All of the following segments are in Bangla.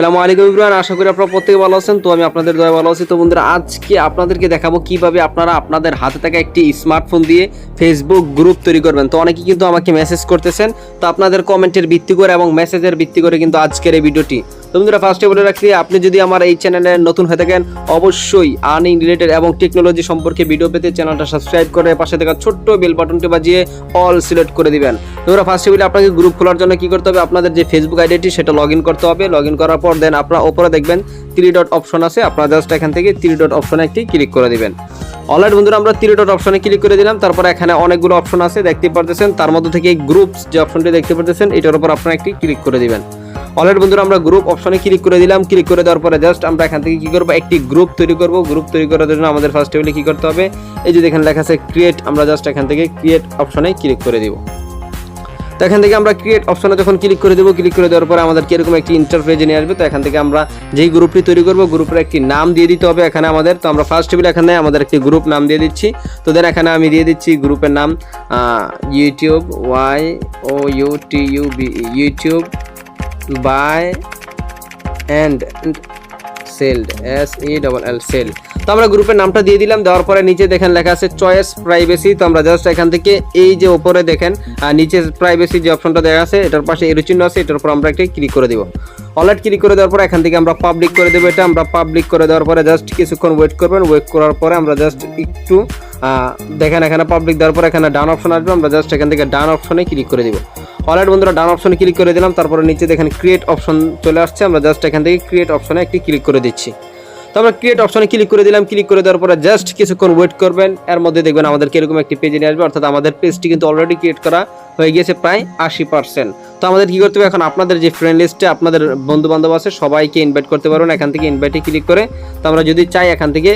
আলাইকুম আশা করি আপনারা প্রত্যেকে ভালো আছেন। তো আমি আপনাদের দয়া ভালো আছি। তো বন্ধুরা, আজকে আপনাদেরকে দেখাবো কীভাবে আপনারা আপনাদের হাতে থাকা একটি স্মার্টফোন দিয়ে ফেসবুক গ্রুপ তৈরি করবেন। তো অনেকেই কিন্তু আমাকে মেসেজ করতেছেন। তো আপনাদের কমেন্টের ভিত্তি করে এবং মেসেজের ভিত্তি করে কিন্তু আজকের এই ভিডিওটি। তো বন্ধুরা ফার্স্টে বলে রাখছি, আপনি যদি আমার এই চ্যানেলে নতুন হয়ে থাকেন, অবশ্যই আর্নিং রিলেটেড এবং টেকনোলজি সম্পর্কে ভিডিও পেতে চ্যানেলটা সাবস্ক্রাইব করে পাশে থাকা ছোট্ট বেল বাটনটি বাজিয়ে অল সিলেক্ট করে দিবেন। তোমরা ফার্স্টে বলে, আপনাকে গ্রুপ খোলার জন্য কি করতে হবে? আপনাদের যে ফেসবুক আইডিটি সেটা লগ করতে হবে। লগ করার পর দেন আপনারা ওপরে দেখবেন থ্রি ডট অপশন আছে। আপনারা জাস্ট এখান থেকে থ্রি ডট অপশনে একটি ক্লিক করে দিবেন। অলরাইট বন্ধুরা, আমরা থ্রি ডট অপশনে ক্লিক করে দিলাম। তারপর এখানে অনেকগুলো অপশন আছে, দেখতে পারতেছেন। তার মধ্যে থেকে গ্রুপস যে অপশনটি দেখতে পারতেছেন, এটার উপর আপনারা একটি ক্লিক করে দিবেন। অলরেড বন্ধুরা, আমরা গ্রুপ অপশনে ক্লিক করে দিলাম। ক্লিক করে দেওয়ার পরে জাস্ট আমরা এখান থেকে কি করব? একটি গ্রুপ তৈরি করব। গ্রুপ তৈরি করার জন্য আমাদের ফার্স্ট টেবিলে কি করতে হবে? এই যে এখানে লেখা আছে ক্রিয়েট আমরা জাস্ট এখান থেকে ক্রিয়েট অপশনে ক্লিক করে দিব। তো এখান থেকে আমরা ক্রিয়েট অপশনে যখন ক্লিক করে দেবো ক্লিক করে দেওয়ার পরে আমাদের কীরকম একটি ইন্টারফেজে নিয়ে আসবে? তো এখান থেকে আমরা যেই গ্রুপটি তৈরি করব গ্রুপের একটি নাম দিয়ে দিতে হবে এখানে আমাদের। তো আমরা ফার্স্ট টেবিল এখানে আমাদের একটি গ্রুপ নাম দিয়ে দিচ্ছি। তো দেন এখানে আমি দিয়ে দিচ্ছি গ্রুপের নাম YouTube Y O U T U B YouTube buy and sell S E double L sell তো আমরা গ্রুপের নামটা দিয়ে দিলাম, দেওয়ার পরে নিচে দেখেন লেখা আছে চয়েস প্রাইভেসি তো আমরা জাস্ট এখান থেকে এই যে ওপরে দেখেন নিচে প্রাইভেসি যে অপশনটা দেখা আছে, এটার পাশে এরো চিহ্ন আছে, এটার উপর আমরা একটা ক্লিক করে দিব। অলরেড ক্লিক করে দেওয়ার পর এখান থেকে আমরা পাবলিক করে দেবো এটা। আমরা পাবলিক করে দেওয়ার পরে জাস্ট কিছুক্ষণ ওয়েট করবেন। ওয়েট করার পরে আমরা জাস্ট একটু দেখেন এখানে পাবলিক দেওয়ার পর এখানে ডান অপশন আসবে, আমরা জাস্ট এখান থেকে ডান অপশনে ক্লিক করে দিব। অলরেড বন্ধুরা, ডান অপশনে ক্লিক করে দিলাম, তারপরে নিচে দেখেন ক্রিয়েট অপশন চলে আসছে, আমরা জাস্ট এখান থেকে ক্রিয়েট অপশনে একটি ক্লিক করে দিচ্ছি। তো আমরা ক্রিয়েট অপশনে ক্লিক করে দিলাম ক্লিক করে দেওয়ার পরে জাস্ট কিছুক্ষণ ওয়েট করবেন, এর মধ্যে দেখবেন আমাদের কীরকম একটি পেজে নিয়ে আসবে, অর্থাৎ আমাদের পেজটি কিন্তু অলরেডি ক্রিয়েট করা হয়ে গিয়েছে প্রায় আশি পার্সেন্ট তো আমাদের কি করতে হবে এখন? আপনাদের যে ফ্রেন্ড লিস্টে আপনাদের বন্ধু বান্ধব আছে, সবাইকে ইনভাইট করতে পারবেন এখান থেকে ইনভাইটে ক্লিক করে তো আমরা যদি চাই এখান থেকে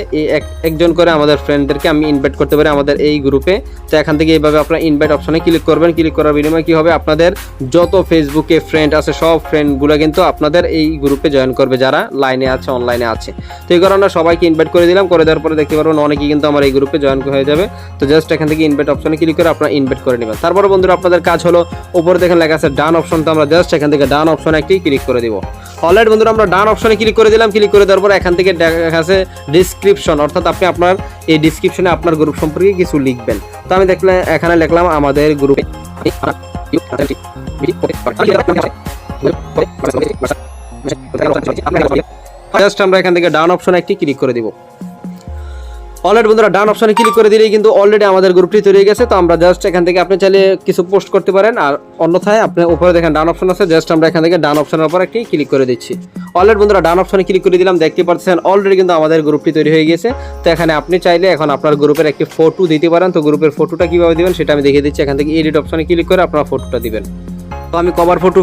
একজন করে আমাদের ফ্রেন্ডদেরকে আমি ইনভাইট করতে পারি আমাদের এই গ্রুপে তো এখান থেকে এইভাবে আপনারা ইনভাইট অপশনে ক্লিক করবেন। ক্লিক করার বিনিময়ে কি হবে? আপনাদের যত ফেসবুকে ফ্রেন্ড আছে, সব ফ্রেন্ডগুলো কিন্তু আপনাদের এই গ্রুপে জয়েন করবে যারা লাইনে আছে অনলাইনে আছে। তো এই কারণে সবাইকে ইনভাইট করে দিলাম। করে দেওয়ার পরে দেখতে পারবেন অনেকেই কিন্তু আমার এই গ্রুপে জয়েন হয়ে যাবে। তো জাস্ট এখান থেকে ইনভাইট অপশনে ক্লিক করে আপনারা ইনভাইট করে নেবেন। তারপরে বন্ধুরা, আপনাদের কাজ হলো উপরে দেখেন লেখা আছে ডান অপশন তো আমরা জাস্ট এখান থেকে ডান অপশনে একটি ক্লিক করে দিব। অলরেডি বন্ধুরা, আমরা ডান অপশনে ক্লিক করে দিলাম ক্লিক করে দেওয়ার পরে এখান থেকে দেখা আছে ডিসক্রিপশন অর্থাৎ আপনি আপনার এই ডিসক্রিপশনে আপনার গ্রুপ সম্পর্কে কিছু লিখবেন। তো আমি দেখলে এখানে লিখলাম আমাদের গ্রুপে জাস্ট আমরা এখান থেকে ডান অপশনে একটি ক্লিক করে দিব। অলরেডি বন্ধুরা, ডান অপশনে ক্লিক করে দিলেই কিন্তু অলরেডি আমাদের গ্রুপটি তৈরি হয়ে গেছে। তো আমরা জাস্ট এখান থেকে আপনি চাইলে কিছু পোস্ট করতে পারেন, আর অন্যথায় আপনি উপরে দেখেন ডান অপশন আছে জাস্ট আমরা এখান থেকে ডান অপশনের উপর একটি ক্লিক করে দিচ্ছি। অলরেডি বন্ধুরা, ডান অপশনে ক্লিক করে দিলাম, দেখতে পাচ্ছেন অলরেডি কিন্তু আমাদের গ্রুপটি তৈরি হয়ে গেছে। তো এখানে আপনি চাইলে এখন আপনার গ্রুপের একটি ফটো দিতে পারেন। তো গ্রুপের ফটোটা কীভাবে দিবেন সেটা আমি দেখিয়ে দিচ্ছি। এখান থেকে এডিট অপশনে ক্লিক করে আপনার ফটোটা দিবেন। তো আমি কভার ফটো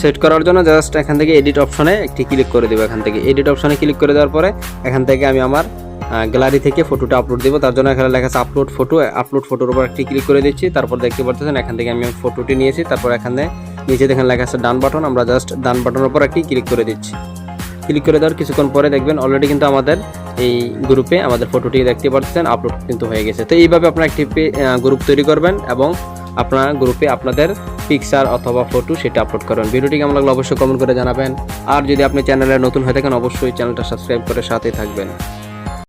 সেট করার জন্য জাস্ট এখান থেকে এডিট অপশনে একটি ক্লিক করে দেবো। এখান থেকে এডিট অপশনে ক্লিক করে দেওয়ার পরে এখান থেকে আমি আমার গ্যালারি থেকে ফটোটা আপলোড দেবো। তার জন্য এখানে লেখা আছে আপলোড ফটো আপলোড ফটোর উপর একটি ক্লিক করে দিচ্ছি, তারপর দেখতে পাচ্ছেন এখান থেকে আমি ফটোটি নিয়েছি। তারপর এখানে নিচে দেখেন লেখা আছে ডান বাটন আমরা জাস্ট ডান বাটনের উপর একটি ক্লিক করে দিচ্ছি। ক্লিক করে দেওয়ার কিছুক্ষণ পরে দেখবেন অলরেডি কিন্তু আমাদের এই গ্রুপে আমাদের ফটোটি দেখতে পাচ্ছেন আপলোড কিন্তু হয়ে গেছে। তো এইভাবে আপনারা একটি গ্রুপ তৈরি করবেন এবং আপনার গ্রুপে আপনাদের পিকচার অথবা ফটো সেটা আপলোড করবেন। ভিডিওটি কেমন লাগল অবশ্যই কমেন্ট করে জানাবেন। আর যদি আপনি চ্যানেলে নতুন হয়ে থাকেন, অবশ্যই চ্যানেলটা সাবস্ক্রাইব করে সাথে থাকবেন।